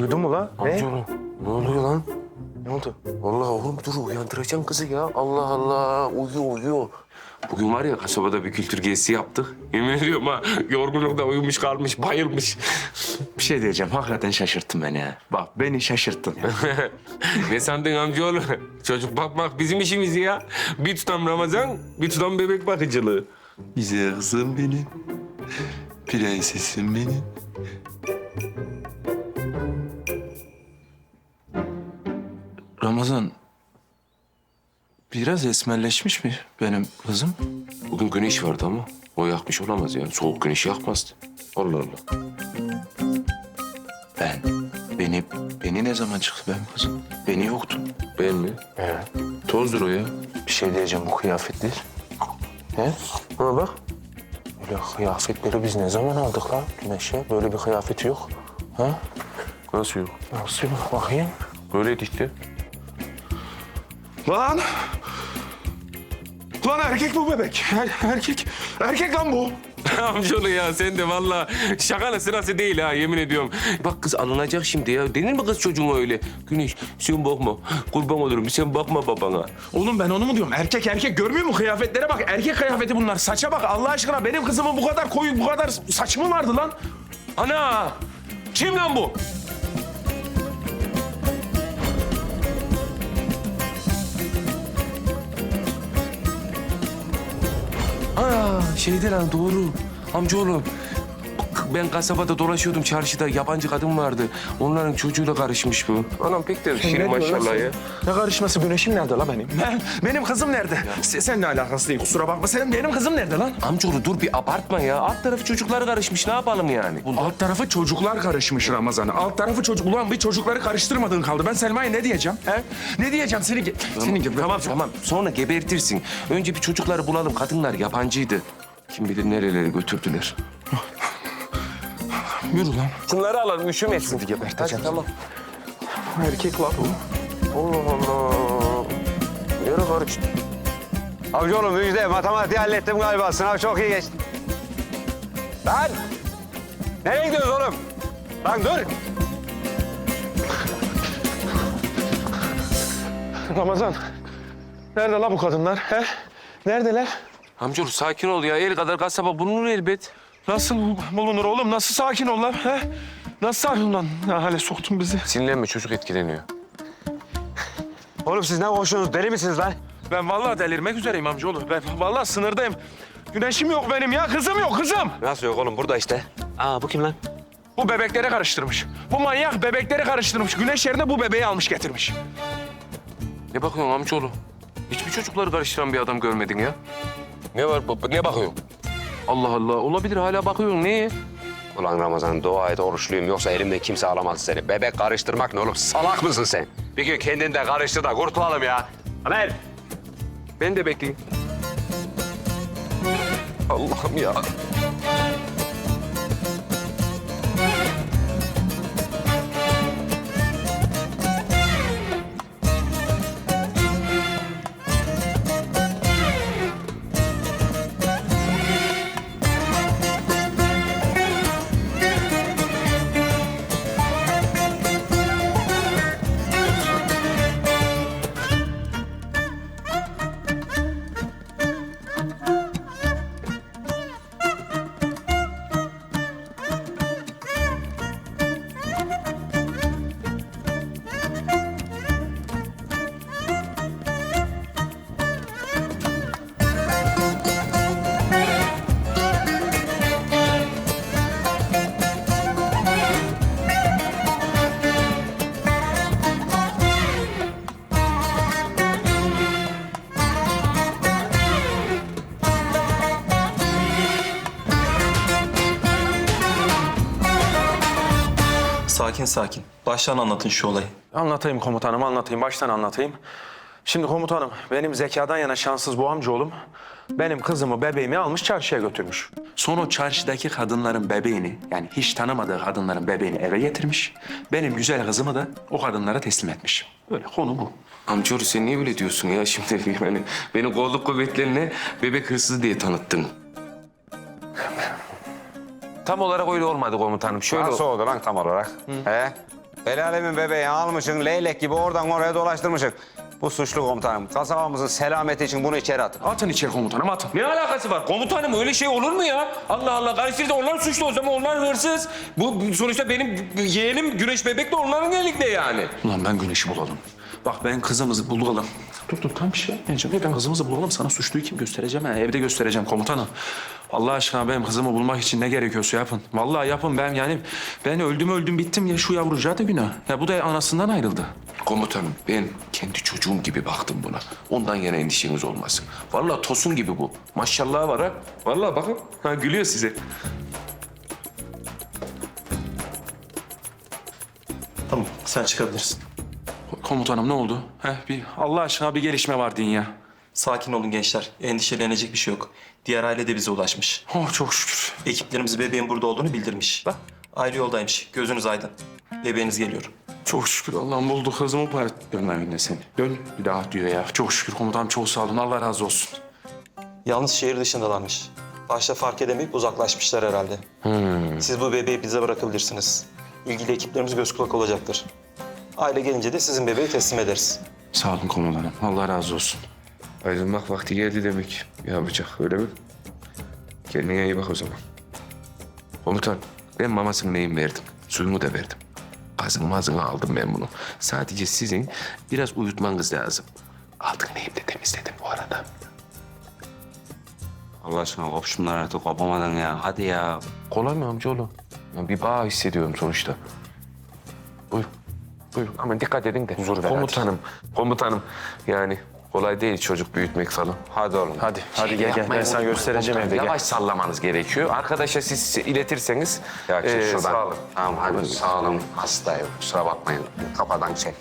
Uyudu mu lan? Ne? Amcaoğlu ne oluyor lan? Ne oldu? Allah oğlum dur uyandıracaksın kızı ya. Allah Allah uyuyor uyuyor. Bugün var ya kasabada bir kültür gezisi yaptık. Yemin ediyorum ha yorgunlukta uyumuş kalmış bayılmış. Bir şey diyeceğim. Hakikaten şaşırttın beni ha. Bak beni şaşırttın. ne sandın amcaoğlu? Çocuk bakmak bizim işimiz ya. Bir tutam Ramazan, bir tutam bebek bakıcılığı. Güzel kızım benim. Prensesim benim. Ramazan, biraz esmerleşmiş mi benim kızım? Bugün güneş vardı ama o yakmış olamaz ya. Soğuk güneş yakmazdı. Allah Allah. Ben, beni, beni ne zaman çıktı benim kızım? Beni yoktu. Ben mi? Evet. Tozdur o ya. Bir şey diyeceğim bu kıyafetler. He? Buna bak. Böyle kıyafetleri biz ne zaman aldık lan Güneş'e? Böyle bir kıyafeti yok. Ha? Nasıl yok? Nasıl yok bakayım? Böyleydi işte. Lan! Lan erkek bu bebek. Er- erkek. Erkek lan bu. Amcaoğlu ya sen de valla şakanın sırası değil ha yemin ediyorum. Bak kız alınacak şimdi ya. Denir mi kız çocuğuna öyle? Güneş sen bakma. Kurban olurum sen bakma babana. Oğlum ben onu mu diyorum? Erkek erkek görmüyor musun kıyafetlere bak. Erkek kıyafeti bunlar. Saça bak Allah aşkına. Benim kızımın bu kadar koyu, bu kadar saç mı vardı lan? Ana! Kim lan bu? Aa şeyde lan doğru. Amcaoğlum. Ben kasabada dolaşıyordum çarşıda yabancı kadın vardı. Onların çocuğuyla karışmış bu. Anam pek de şirin maşallah ya. Ne karışması güneşim nerede la benim? Ben, benim kızım nerede? Se- seninle alakası değil kusura bakma. Senin benim kızım nerede lan? Amcaoğlu dur bir abartma ya. Alt tarafı çocuklar karışmış ne yapalım yani? Alt tarafı çocuklar karışmış Ramazan'a. Alt tarafı çocuk. Ulan bir çocukları karıştırmadığın kaldı. Ben Selma'ya ne diyeceğim? He? Ne diyeceğim? Seni, ge- seni ge- Tamam tamam sonra gebertirsin. Önce bir çocukları bulalım. Kadınlar yabancıydı. Kim bilir nerelere götürdüler. Yürü lan. Şunları alalım üşümesin. Hadi geberteceğim. tamam. Erkek lan bu. Allah Allah. Yere karıştı. Amcaoğlum müjde matematiği hallettim galiba. Sınav çok iyi geçti. Lan! Nereye gidiyoruz oğlum? Lan dur! Ramazan. Nerede la bu kadınlar? He? Neredeler? Amcaoğlu sakin ol ya. El kadar kasaba bulunur elbet. Nasıl bulunur oğlum? Nasıl sakin ol lan? He? Nasıl sakin lan? Ne hale soktun bizi? Sinirlenme çocuk etkileniyor. Oğlum siz ne konuşuyorsunuz? Deli misiniz lan? Ben vallahi delirmek üzereyim amcaoğlu. Ben vallahi sınırdayım. Güneşim yok benim ya. Kızım yok kızım. Nasıl yok oğlum? Burada işte. Aa bu kim lan? Bu bebekleri karıştırmış. Bu manyak bebekleri karıştırmış. Güneş yerine bu bebeği almış getirmiş. Ne bakıyorsun amcaoğlu? Hiçbir çocukları karıştıran bir adam görmedin ya. Ne var baba? Ne bakıyorsun? Allah Allah. Olabilir hala bakıyorsun. Neye? Ulan Ramazan dua et oruçluyum yoksa elimde kimse alamaz seni. Bebek karıştırmak ne oğlum? Salak mısın sen? Bir gün kendin de karıştır da kurtulalım ya. Haber. Ben de bekleyeyim. Allah'ım ya. Sakin sakin. Baştan anlatın şu olayı. Anlatayım komutanım, anlatayım. Baştan anlatayım. Şimdi komutanım, benim zekadan yana şanssız bu amcaoğlum... ...benim kızımı, bebeğimi almış çarşıya götürmüş. Sonra çarşıdaki kadınların bebeğini... ...yani hiç tanımadığı kadınların bebeğini eve getirmiş. Benim güzel kızımı da o kadınlara teslim etmiş. Böyle konu bu. Amcaoğlu sen niye öyle diyorsun ya şimdi? Yani beni kolluk kuvvetlerine bebek hırsızı diye tanıttın. Tam olarak öyle olmadı komutanım. Şöyle Nasıl oldu lan tam olarak? He? El alemin bebeği almışsın, leylek gibi oradan oraya dolaştırmışsın. Bu suçlu komutanım. Kasabamızın selameti için bunu içeri atın. Atın içeri komutanım atın. Ne alakası var? Komutanım öyle şey olur mu ya? Allah Allah karıştırdı onlar suçlu o zaman onlar hırsız. Bu sonuçta benim yeğenim Güneş Bebek de onların elinde yani. Ulan ben güneşi bulalım. Bak ben kızımızı bulalım. Dur dur tam bir şey yapmayacağım. Ben kızımızı bulalım. Sana suçluyu kim göstereceğim ha? Evde göstereceğim komutanım. Allah aşkına benim kızımı bulmak için ne gerekiyorsa yapın. Vallahi yapın ben yani ben öldüm öldüm bittim ya şu yavrucağı da günah. Ya bu da anasından ayrıldı. Komutanım ben kendi çocuğum gibi baktım buna. Ondan yana endişeniz olmasın. Vallahi tosun gibi bu. Maşallah var ha. Vallahi bakın ha, gülüyor size. Tamam sen çıkabilirsin. Komutanım ne oldu? Heh, bir Allah aşkına bir gelişme var deyin ya. Sakin olun gençler. Endişelenecek bir şey yok. Diğer aile de bize ulaşmış. Oh çok şükür. Ekiplerimiz bebeğin burada olduğunu bildirmiş. Bak aile yoldaymış. Gözünüz aydın. Bebeğiniz geliyor. Çok şükür Allah'ım buldu kızımı bari. Dön lan önüne seni. Dön bir daha diyor ya. Çok şükür komutanım çok sağ olun. Allah razı olsun. Yalnız şehir dışındalarmış. Başta fark edemeyip uzaklaşmışlar herhalde. Siz bu bebeği bize bırakabilirsiniz. İlgili ekiplerimiz göz kulak olacaktır. Aile gelince de sizin bebeği teslim ederiz. Sağ olun komutanım. Allah razı olsun. Ayrılmak vakti geldi demek. Yapacak öyle mi? Kendine iyi bak o zaman. Komutan ben mamasını neyin verdim? Suyunu da verdim. Gazını mazını aldım ben bunu. Sadece sizin biraz uyutmanız lazım. Altın neyim de temizledim bu arada. Allah aşkına kop şunları artık kopamadın ya. Hadi ya. Kolay mı amcaoğlu? Ya bir bağ hissediyorum sonuçta. Buyur. Buyur ama dikkat edin de. Huzur ver Komutanım, komutanım. Yani kolay değil çocuk büyütmek falan. Hadi oğlum. Hadi, hadi gel gel. Ben sana göstereceğim evde. Gel. Yavaş sallamanız gerekiyor. Arkadaşa siz iletirseniz Ya çık ee, şuradan. sağ olun. Tamam hadi sağ olun. Hastayım. Kusura bakmayın. Kafadan şey.